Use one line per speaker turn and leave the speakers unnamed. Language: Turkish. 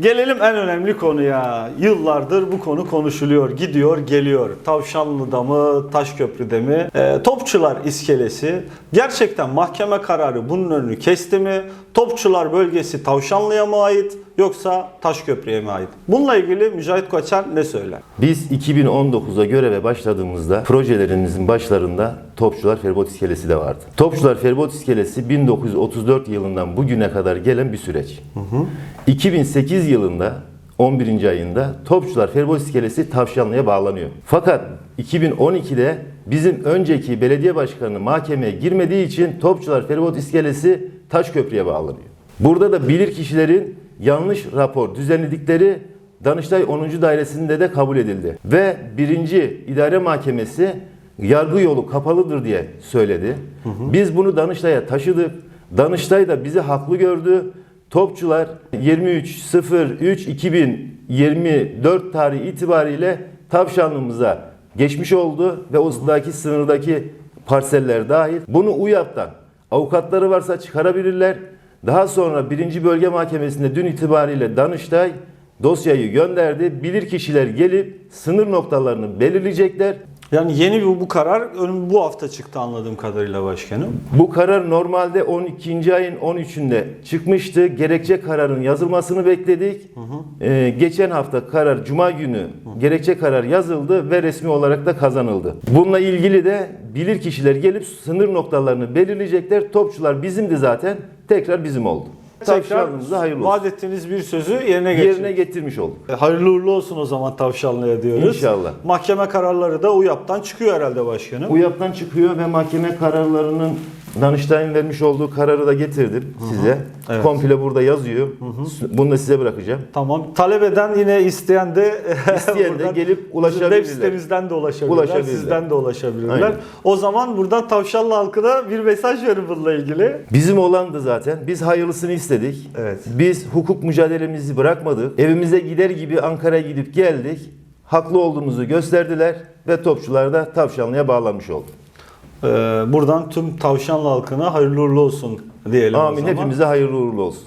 Gelelim en önemli konuya. Yıllardır bu konu konuşuluyor, gidiyor, geliyor. Tavşanlı'da mı, Taşköprü'de mi? Ee, Topçular iskelesi. Gerçekten mahkeme kararı bunun önünü kesti mi? Topçular bölgesi Tavşanlı'ya mı ait yoksa Taşköprü'ye mi ait? Bununla ilgili Mücahit Koçer ne söyler?
Biz 2019'a göreve başladığımızda projelerimizin başlarında Topçular Feribot İskelesi de vardı. Topçular Feribot İskelesi 1934 yılından bugüne kadar gelen bir süreç. 2008 yılında 11. ayında Topçular Feribot İskelesi Tavşanlı'ya bağlanıyor. Fakat 2012'de bizim önceki belediye başkanı mahkemeye girmediği için Topçular Feribot İskelesi Taşköprü'ye bağlanıyor. Burada da bilir kişilerin yanlış rapor düzenledikleri Danıştay 10. Dairesinde de kabul edildi. Ve birinci idare mahkemesi yargı yolu kapalıdır diye söyledi. Biz bunu Danıştay'a taşıdık. Danıştay da bizi haklı gördü. Topçular 23.03.2024 tarihi itibariyle Tavşanlımıza geçmiş oldu ve oradaki sınırdaki parseller dahil. Bunu UYAP'tan avukatları varsa çıkarabilirler. Daha sonra birinci bölge mahkemesinde dün itibariyle Danıştay dosyayı gönderdi. Bilir kişiler gelip sınır noktalarını belirleyecekler.
Yani yeni bir bu karar bu hafta çıktı anladığım kadarıyla başkanım.
Bu karar normalde 12. ayın 13'ünde çıkmıştı. Gerekçe kararın yazılmasını bekledik. Ee, geçen hafta karar Cuma günü gerekçe karar yazıldı ve resmi olarak da kazanıldı. Bununla ilgili de bilir kişiler gelip sınır noktalarını belirleyecekler. Topçular bizimdi zaten. Tekrar bizim oldu. Tavşanlığımıza hayırlı olsun.
vaat ettiğiniz bir sözü yerine getirin.
Yerine getirmiş olduk.
E, Hayırlı uğurlu olsun o zaman Tavşanlı'ya diyoruz.
İnşallah.
Mahkeme kararları da UYAP'tan çıkıyor herhalde başkanım.
UYAP'tan çıkıyor ve mahkeme kararlarının Danıştay'ın vermiş olduğu kararı da getirdim size.
Evet.
Komple burada yazıyor. Bunu da size bırakacağım.
Tamam. Talep eden yine isteyen de
İsteyen de gelip
Web
ulaşabilirler.
sitemizden de ulaşabilirler,
Ulaşabilirler.
sizden de ulaşabilirler.
Aynen.
O zaman buradan Tavşanlı halkına bir mesaj verin bununla ilgili.
Bizim olandı zaten. Biz hayırlısını istedik.
Evet.
Biz hukuk mücadelemizi bırakmadık. Evimize gider gibi Ankara'ya gidip geldik. Haklı olduğumuzu gösterdiler ve topçular da Tavşanlı'ya bağlanmış oldu.
Ee, buradan tüm Tavşanlı halkına hayırlı uğurlu olsun diyelim o
Amin.
zaman.
Hepimize hayırlı uğurlu olsun.